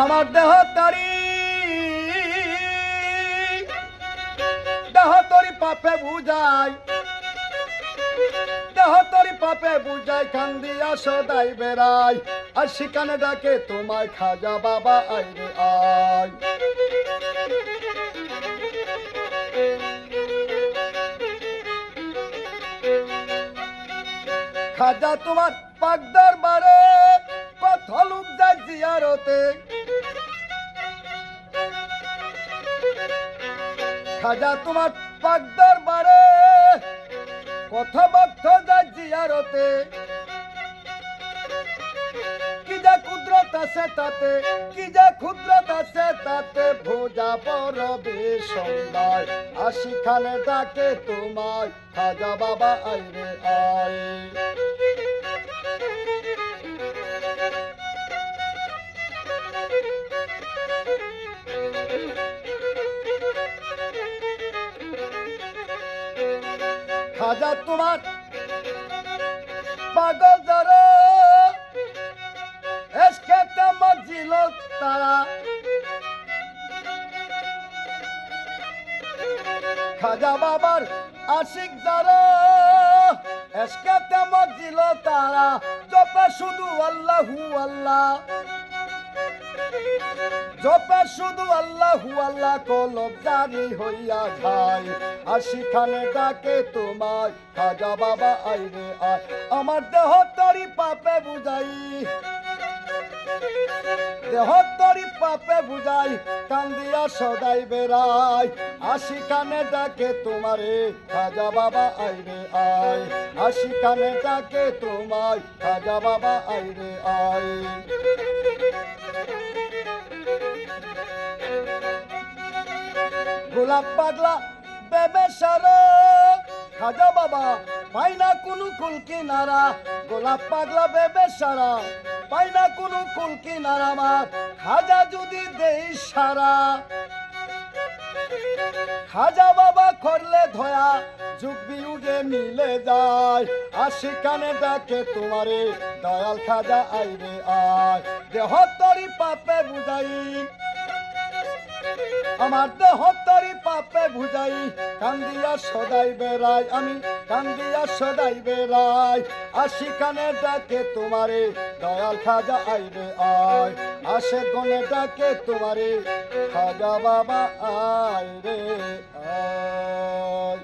আমার দেহ তারি, দেহ তরি পাপে বুঝাই, দেহ তরি পাপে বুঝাই কান্দিয়া সদাই বেড়াই, আর সেখানে ডাকে তোমায় খাজা বাবা আইরে আয়। খাজা তোমার পাক দরবারে কত লোক যায় জিয়ারতে। খাজা তোমার পাক দরবারে কত ভক্ত যায় জিয়ারতে। কি যা কুদরত আছে তাতে, কি যা ক্ষুদ্রত আছে তাতে ভোজা পরবে সন্ধ্যায়। আশি খানে ডাকে তোমায়, খাজা বাবা আইরে আয়। খাজা তোমার। পাগল ধর মজিল তারা। খাজা বাবার আশিক যারা এসকেতে মজিল তারা। জপে শুধু আল্লাহু আল্লাহ। জপে শুধু আল্লাহু আল্লাহ কলব জারি হইয়া যায়, আর সেখানে ডাকে তোমায়, খাজা বাবা, আইরে আয়। আমার দেহ তরি পাপে বুঝাই। দেহ তরি পাপে বুঝাই, কান্দিয়া সদাই বেড়াই। আশি কানে ডাকে তোমারে, খাজা বাবা আইরে আয়। আশি কানে ডাকে তোমায়, খাজা বাবা আইরে আয়। গোলাপ পাগলা বেবে সারা। খাজা বাবা পাই না কোনো কুল কিনারা গোলাপ পাগলা বেবে সারা। পাই না কোনো কুল কিনারা আমার। খাজা যদি দেই সারা। খাজা বাবা করলে ধয়া, যুগ বিউগে মিলে যায়। আর সেখানে ডাকে তোমারে, দয়াল খাজা আইরে আয়। দেহ তরি পাপে বুঝাই, আমার দেহ তরি পাপে বুঝাই। কান্দিয়া সদাই বেড়াই, আমি কান্দিয়া সদাই বেড়াই। আর সেখানে ডাকে তোমারে দয়াল খাজা আইবে আয়। আসে গনে ডাকে তোমারে খাজা বাবা আয় রে আয়।